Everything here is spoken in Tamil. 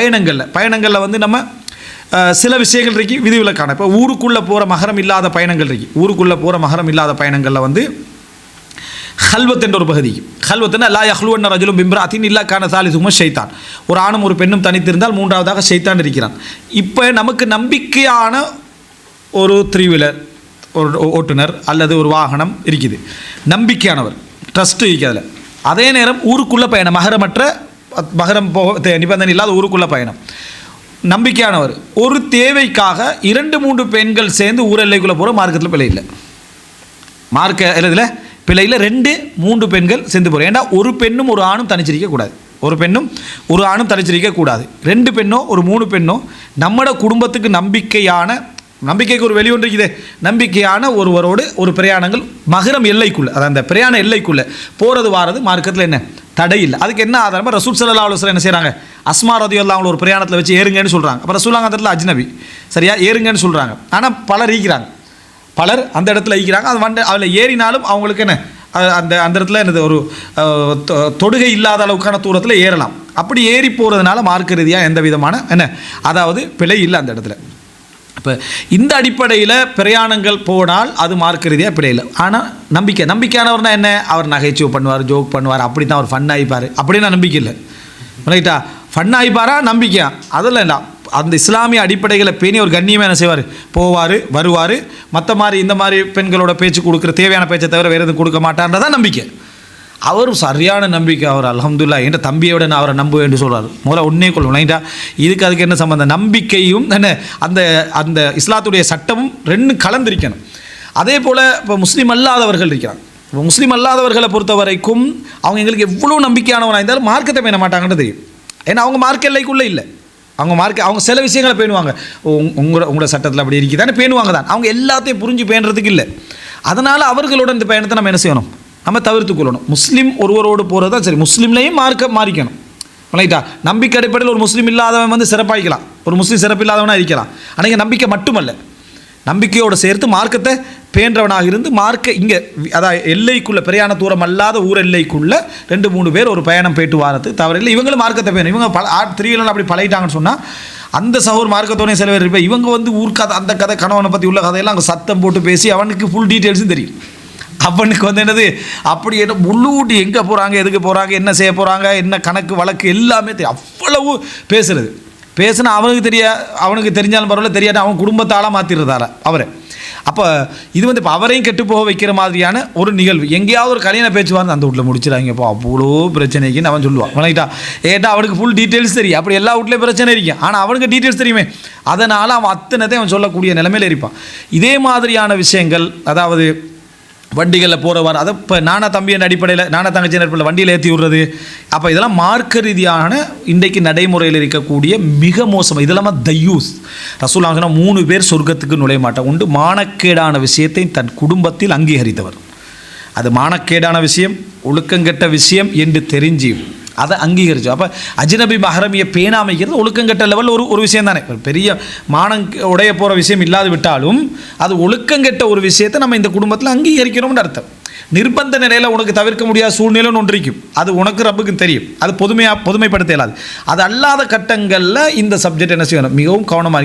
பயணங்களில். பயணங்களில் வந்து நம்ம சில விஷயங்கள் இருக்கு விதிவிலக்கான. இப்போ ஊருக்குள்ளே போகிற மகரம் இல்லாத பயணங்கள் இருக்கு. ஊருக்குள்ளே போகிற மகரம் இல்லாத பயணங்களில் வந்து ஹல்வத் என்ற ஒரு பகுதி. ஹல்வத்துனா லா யஹ்லுவன் ரஜுலும் பிம்ராத்தின் இல்லா கான சாலிசும ஷைத்தான். ஒரு ஆணும் ஒரு பெண்ணும் தனித்திருந்தால் மூன்றாவதாக ஷைத்தான் இருக்கிறான். இப்போ நமக்கு நம்பிக்கையான ஒரு த்ரீ வீலர் ஒரு ஓட்டுநர் அல்லது ஒரு வாகனம் இருக்குது. நம்பிக்கையானவர் ட்ரஸ்ட் அதில். அதே நேரம் ஊருக்குள்ளே பயணம் மகரமற்ற மகரம் போக தே- நிபந்தனை இல்லாத ஊருக்குள்ளே பயணம். நம்பிக்கையானவர். ஒரு தேவைக்காக இரண்டு மூன்று பெண்கள் சேர்ந்து ஊர் எல்லைக்குள்ளே போகிற மார்க்கத்தில் பிழை இல்லை. மார்க்க எழுதுல பிழையில் ரெண்டு மூன்று பெண்கள் சேர்ந்து போகிறோம் ஏன்னா ஒரு பெண்ணும் ஒரு ஆணும் தனிச்சிருக்க கூடாது. ஒரு பெண்ணும் ஒரு ஆணும் தனிச்சிருக்க கூடாது. ரெண்டு பெண்ணோ ஒரு மூணு பெண்ணோ நம்மட குடும்பத்துக்கு நம்பிக்கையான நம்பிக்கைக்கு ஒரு வெளியொன்று இருக்குது. நம்பிக்கையான ஒருவரோடு ஒரு பிரயாணங்கள் மகரம் எல்லைக்குள்ளே அதாவது அந்த பிரயாண எல்லைக்குள்ளே போகிறது வாரது மார்க்கத்தில் என்ன? தடை இல்லை அதுக்கு என்ன ஆதாரமாக ரசூல் சல்லா அலுவலம் என்ன செய்கிறாங்க அஸ்மா ரதியுல்லா அவங்கள ஒரு பிரயாணத்தில் வச்சு ஏறுங்கன்னு சொல்கிறாங்க அப்போ ரசூலாங்க அந்த இடத்துல அஜ்னபி. சரியா? ஏறுங்கன்னு சொல்கிறாங்க ஆனால் பலர் ஈக்கிறாங்க பலர் அந்த இடத்துல ஈக்கிறாங்க அது வந்து அதில் ஏறினாலும் அவங்களுக்கு என்ன? அந்த அந்த இடத்துல என்னது? ஒரு தொ- தொடுகை இல்லாத அளவுக்கான தூரத்தில் ஏறலாம். அப்படி ஏறி போகிறதுனால மார்க்க ரீதியாக எந்த விதமான என்ன? அதாவது பிழை இல்லை அந்த இடத்துல. இப்போ இந்த அடிப்படையில் பிரயாணங்கள் போனால் அது மார்க்க ரீதியாக இல்லை ஆனால் நம்பிக்கை நம்பிக்கையானவர்னா என்ன? அவர் நகைச்சுவை பண்ணுவார் ஜோக் பண்ணுவார் அப்படி தான் அவர் ஃபன் ஆகிப்பார் அப்படின்னா நம்பிக்கை இல்லை. ரைட்டா ஃபன் ஆகிப்பாரா நம்பிக்கையா? அதெல்லாம் இல்லை. அந்த இஸ்லாமிய அடிப்படைகளை பேணி ஒரு கண்ணியமாக என்ன செய்வார்? போவார் வருவார். மற்ற மாதிரி இந்த மாதிரி பெண்களோட பேச்சு கொடுக்குற தேவையான பேச்சை தவிர வேறு எதுவும் கொடுக்க மாட்டான்றதான் நம்பிக்கை. அவர் சரியான நம்பிக்கை. அவர் அலமதுல்லா என்ற தம்பியோட நான் அவரை நம்புவேன் என்று சொல்கிறார் முதல்ல உன்னே கொள்ளும் ரைட்டா இதுக்கு அதுக்கு என்ன சம்பந்தம்? நம்பிக்கையும் என்ன அந்த அந்த இஸ்லாத்துடைய சட்டமும் ரெண்டும் கலந்திருக்கணும். அதே போல் இப்போ முஸ்லீம் அல்லாதவர்கள் இருக்கிறாங்க. இப்போ முஸ்லீம் அல்லாதவர்களை பொறுத்த வரைக்கும் அவங்க எங்களுக்கு எவ்வளோ நம்பிக்கையானவனாக இருந்தாலும் மார்க்கத்தை பேண மாட்டாங்கன்னு தெரியும். ஏன்னா அவங்க மார்க்க எல்லைக்குள்ளே இல்லை. அவங்க மார்க்க அவங்க சில விஷயங்களை பேணுவாங்க. உங்- உங்களோட உங்களோட சட்டத்தில் அப்படி இருக்குதானே பேணுவாங்க தான். அவங்க எல்லாத்தையும் புரிஞ்சு பேணுறதுக்கு இல்லை. அதனால் அவர்களோட இந்த பயணத்தை நம்ம என்ன செய்யணும்? நம்ம தவிர்த்து கொள்ளணும். முஸ்லீம் ஒருவரோடு போகிறது தான் சரி முஸ்லீம்லேயும் மார்க்க மாறிக்கணும். ரைட்டா நம்பிக்கை அடிப்படையில் ஒரு முஸ்லீம் இல்லாதவன் வந்து சிறப்பாகிக்கலாம் ஒரு முஸ்லீம் சிறப்பு இல்லாதவனாக இருக்கலாம். ஆனால் இங்கே நம்பிக்கை மட்டுமல்ல. நம்பிக்கையோடு சேர்த்து மார்க்கத்தை பேன்றவனாக இருந்து மார்க்க இங்கே அதாவது எல்லைக்குள்ளே பிரயாண தூரம் அல்லாத ஊர் எல்லைக்குள்ளே ரெண்டு மூணு பேர் ஒரு பயணம் போயிட்டு வாரது தவறில்லை இவங்களும் மார்க்கத்தை பேணும். இவங்க பல ஆ திரியலாம் அப்படி பழகிட்டாங்கன்னு சொன்னால் அந்த சகோர் மார்க்கத்தோடய சில பேர் இருப்பேன் இவங்க வந்து ஊர் கதை அந்த கதை கணவனை பற்றி உள்ள கதையெல்லாம் அங்கே சத்தம் போட்டு பேசி அவனுக்கு ஃபுல் டீட்டெயில்ஸும் தெரியும். அவனுக்கு வந்து என்னது? அப்படி என்ன முள்ளூட்டி எங்கே போகிறாங்க எதுக்கு போகிறாங்க என்ன செய்ய போகிறாங்க என்ன கணக்கு வழக்கு எல்லாமே தெரியும் அவ்வளவு பேசுறது. பேசுனா அவனுக்கு தெரிய அவனுக்கு தெரிஞ்சாலும் பரவாயில்ல தெரியாது அவன் குடும்பத்தால் மாற்றிடுறதால அவரை. அப்போ இது வந்து இப்போ அவரையும் கெட்டு போக வைக்கிற மாதிரியான ஒரு நிகழ்வு. எங்கேயாவது ஒரு கல்யாண பேச்சுவார்த்தை அந்த வீட்டில் முடிச்சிடாங்கப்போ அவ்வளோ பிரச்சனைக்குன்னு அவன் சொல்லுவான். வணக்கிட்டா ஏட்டா அவனுக்கு ஃபுல் டீட்டெயில்ஸ் தெரியும். அப்படி எல்லா வீட்லேயும் பிரச்சனை இருக்கும் ஆனால் அவனுக்கு டீட்டெயில்ஸ் தெரியுமே. அதனால் அவன் அத்தனைத்தையும் அவன் சொல்லக்கூடிய நிலைமையில் இருப்பான். இதே மாதிரியான விஷயங்கள் அதாவது வண்டிகளில் போகிறவர் அதை இப்போ நானா தம்பியின் அடிப்படையில் நானா தங்கச்சி அடிப்படையில் வண்டியில் ஏற்றி விடுறது? அப்போ இதெல்லாம் மார்க்க ரீதியான இன்றைக்கு நடைமுறையில் இருக்கக்கூடிய மிக மோசம். இதெல்லாம் தையூஸ் ரசூலா சொன்னால் மூணு பேர் சொர்க்கத்துக்கு நுழைய மாட்டோம் உண்டு மானக்கேடான விஷயத்தை தன் குடும்பத்தில் அங்கீகரித்தவர். அது மானக்கேடான விஷயம் ஒழுக்கங்கெட்ட விஷயம் என்று தெரிஞ்சு அதை அங்கீகரித்தோம் அப்போ அஜ்னபி மஹரமியை பேணாமைக்கிறது ஒழுக்கங்கட்ட லெவலில் ஒரு ஒரு விஷயம் தானே. ஒரு பெரிய மானம் உடைய போகிற விஷயம் இல்லாது விட்டாலும் அது ஒழுக்கங்கட்ட ஒரு விஷயத்தை நம்ம இந்த குடும்பத்தில் அங்கீகரிக்கிறோம்னு அர்த்தம். நிர்பந்த நிலையில் உனக்கு தவிர்க்க முடியாத சூழ்நிலைன்னு ஒன்று இருக்கும். அது உனக்கு ரப்புக்கும் தெரியும். அது பொதுமையாக பொதுமைப்படுத்த இயலாது அது அல்லாத கட்டங்களில் இந்த சப்ஜெக்ட் என்ன செய்யணும்? மிகவும் கவனமாக